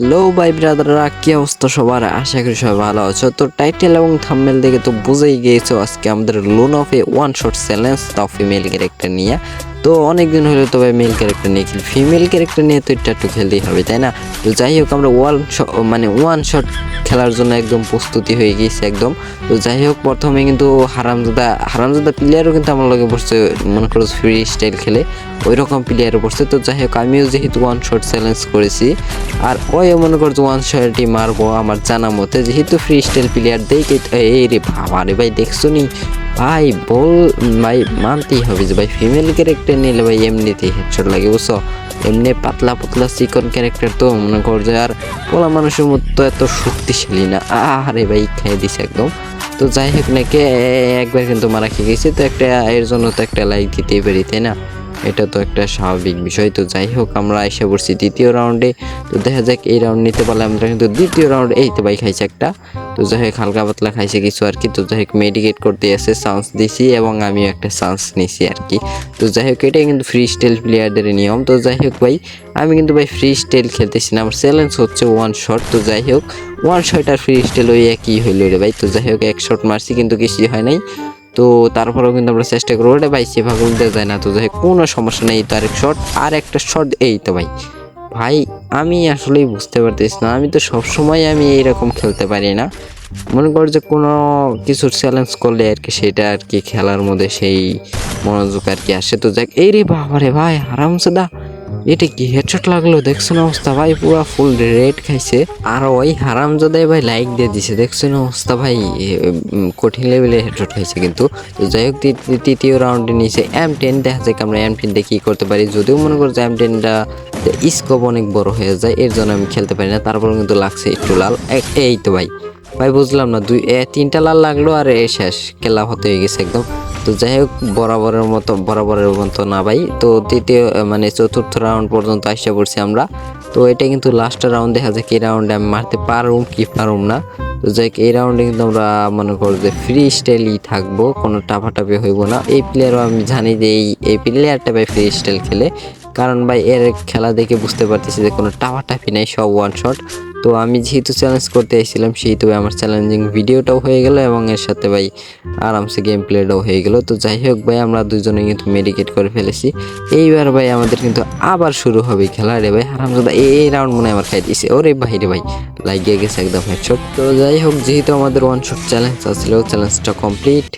Hello ভাই ব্রাদাররা কি অবস্থা সবার? আশা করি সবাই ভালো আছো। তো টাইটেল এবং থাম্বনেল দেখে তো বুঝেই গিয়েছো আজকে আমাদের loan of a one shot challenge তাও ফিমেল ক্যারেক্টার নিয়ে। তো অনেকদিন হলো তো ভাই মেল ক্যারেক্টার নিয়ে খেলি। ফিমেল ক্যারেক্টার নিয়ে তো এটা একটু খেলতেই হবে, তাই না? তো যাই হোক, আমরা ওয়ান মানে ওয়ান শট খেলার জন্য একদম প্রস্তুতি হয়ে গিয়েছে একদম। তো যাই হোক, প্রথমে কিন্তু হারামজাদা হারামজাদা প্লেয়ারও কিন্তু আমার লগে পড়ছে মনে করো ফ্রি স্টাইল খেলে ওই রকম প্লেয়ারও পড়ছে তো যাই হোক, আমিও যেহেতু ওয়ান শট চ্যালেঞ্জ করেছি, আর ওই মনে করছ ওয়ান শটই মারবো আমার জানা মতে, যেহেতু ফ্রি স্টাইল প্লেয়ার দেখে এই রে বাবা রে ভাই, দেখছ নি? ভাই, বল, ভাই মানতেই হবে যে ভাই ফিমেল ক্যারেক্টার নিলে ভাই এমনিতেই হেডশট লাগে, বুঝছ? এমনি পাতলা পাতলা চিকন ক্যারেক্টার তো মনে কর যে আর পোলা মানুষের মতো এত শক্তিশালী না। আরে ভাই, খেয়ে দিছে একদম। তো যাই হোক নাকি একবার কিন্তু মারা খেয়ে গেছে, তো একটা এর জন্য তো একটা লাইক দিতেই পারি, তাই না? এটা তো একটা স্বাভাবিক বিষয়। তো যাই হোক, আমরা এসে পড়ছি দ্বিতীয় রাউন্ডে তো দেখা যাক, এই রাউন্ড নিতে পারলে আমরা কিন্তু দ্বিতীয় রাউন্ড এই তো ভাই খাইছে একটা। তো যাই হোক, হালকা পাতলা খাইছে কিছু আর কি। তো যাই হোক মেডিকেট করতে এসে চান্স দিছি এবং আমিও একটা চান্স নিছি আর কি। তো যাই হোক, এটাই কিন্তু ফ্রি স্টাইল প্লেয়ারদের নিয়ম। তো যাই হোক ভাই, আমি কিন্তু ভাই ফ্রি স্টাইল খেলতেছি না। আমার চ্যালেঞ্জ হচ্ছে ওয়ান শট তো যাই হোক ওয়ান শট আর ফ্রি স্টাইল ওই একই হইল রে ভাই। তো যাই হোক, এক শট মারছি, কিন্তু কিছুই হয় নাই। তো তারপরেও কিন্তু আমরা চেষ্টা করব। ওটা ভাই, সেভাবে উল্টে যায় না তো। যাই কোনো সমস্যা নেই, তো আরেক শট আর একটা শট এই তো ভাই। ভাই, আমি আসলেই বুঝতে পারতেছি না। আমি তো সব সময় আমি এইরকম খেলতে পারি না। মনে কর যে কোনো কিছুর চ্যালেঞ্জ করলে আর কি সেটা আর কি খেলার মধ্যে সেই মনোযোগ আর কি আসে। তো যাক এই রে বাবারে ভাই আরামসে এটা কি হেডশট লাগল? দেখছ না অবস্থা? ভাই, পুরো ফুল রেড খাইছে। আর ওই হারাম জাদাই ভাই লাইক দিয়ে দিছে। দেখছ না অবস্থা? ভাই কঠিন লেভেলে হেডশট খাইছে কিন্তু। যাই হোক তৃতীয় রাউন্ডে নিচে এম টেন দেখা যাক আমরা এম টেনটা কি করতে পারি। যদিও মনে করো যে এম টেনটা স্কোপ অনেক বড় হয়ে যায়, এর জন্য আমি খেলতে পারি না। তারপর কিন্তু লাগছে একটু লাল। এই তো ভাই। ভাই, বুঝলাম না, দুই তিনটা লাল লাগল আর এ শেষ। খেলা হতে হয়ে গেছে একদম। তো যাই হোক, বরাবরের মতো বরাবরের মতো না ভাই। তো তৃতীয় মানে চতুর্থ রাউন্ড পর্যন্ত আসতে পড়ছি আমরা। তো এটা কিন্তু লাস্ট রাউন্ড দেখা যায় কি রাউন্ডে আমি মারতে পারুম কি পারুম না। তো যাই এই রাউন্ডে কিন্তু আমরা মনে করো যে ফ্রি স্টাইলই থাকব, কোনো টাফাটাফি হইব না। এই প্লেয়ারও আমি জানি যে এই এই প্লেয়ারটা ভাই ফ্রি স্টাইল খেলে। কারণ ভাই, এর খেলা দেখে বুঝতে পারতেছি যে কোনো টাফাটাফি নেই, সব ওয়ান শট তো আমি যেহেতু চ্যালেঞ্জ করতে এসেছিলাম, সেহেতু আমার চ্যালেঞ্জিং ভিডিওটাও হয়ে গেল এবং এর সাথে ভাই আরামসে গেম প্লেটাও হয়ে গেল। তো যাই হোক ভাই, আমরা দুজনে কিন্তু মেডিকেট করে ফেলেছি। এইবার ভাই আমাদের কিন্তু আবার শুরু হবে খেলা। রে ভাই হারামজাদা এই রাউন্ড মনে আমার খাই দিয়েছে ওরে ভাই রে ভাই, লাগিয়ে গেছে একদম হেডশট তো যাই হোক, যেহেতু আমাদের ওয়ান শট চ্যালেঞ্জ আসছিল চ্যালেঞ্জটা কমপ্লিট